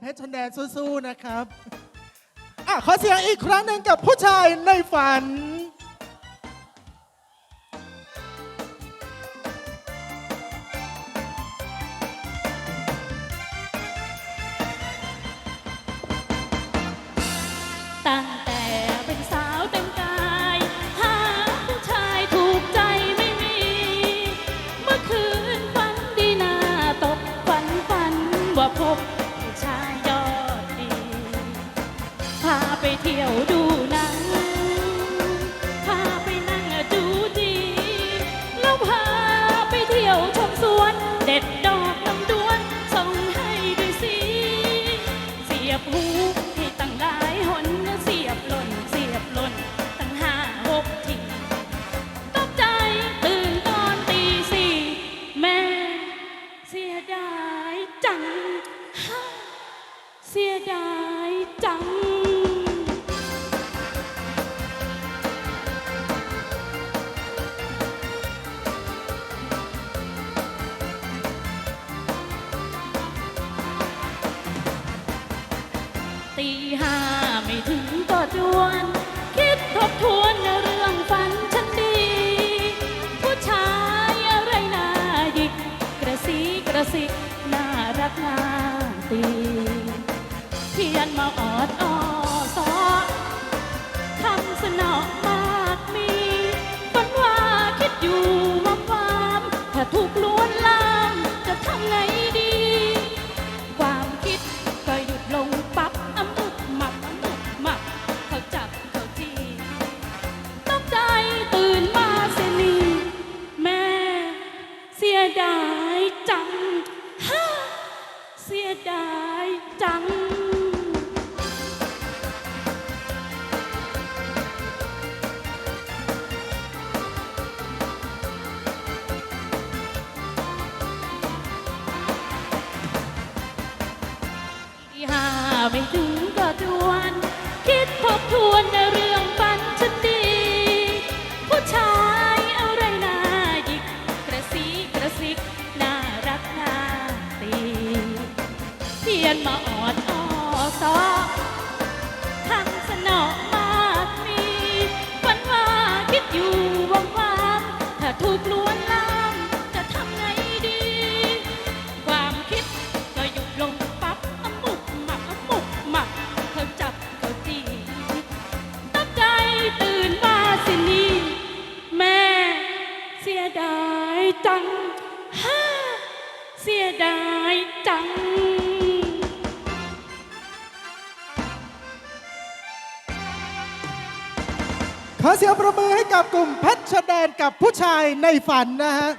เพชรชนแดนสู้ๆนะครับอะขอเสียงอีกครั้งหนึ่งกับผู้ชายในฝัน ตั้งแต่เป็นสาวเต็มกาย หาผู้ชายถูกใจไม่มี เมื่อคืนฝันดีหน้าตกฝันฝันว่าพบ เที่ยวดู ตีห้าไม่ถึงก็จวน คิดทบทวนเรื่องฝันฉันดี ผู้ชายอะไรน่าหยิก กระซีกระซิกน่ารักน่าตีเพียนมาออดอ้อซอทำสนอมากมีฝันว่าคิดอยู่ว่าความ ถ้าถูกลวนลามจะทำไงดี ดายจัง ที่หาไม่ถึง นมาออดออซอทำสนอมากมีฝันว่าคิดอยู่ว่างๆถ้าถูกลวนลามจะทำไงดี ความคิดก็หยุดลงปั๊บอมุกหมับอ้ำมุกหมับเขาจับเขาจีตกใจตื่นมาสินี่แม่เสียดายจังฮ่าเสียดายจัง อเสียงประมือให้กับกลุ่มเพชรแดนกับผู้ชายในฝันนะฮะ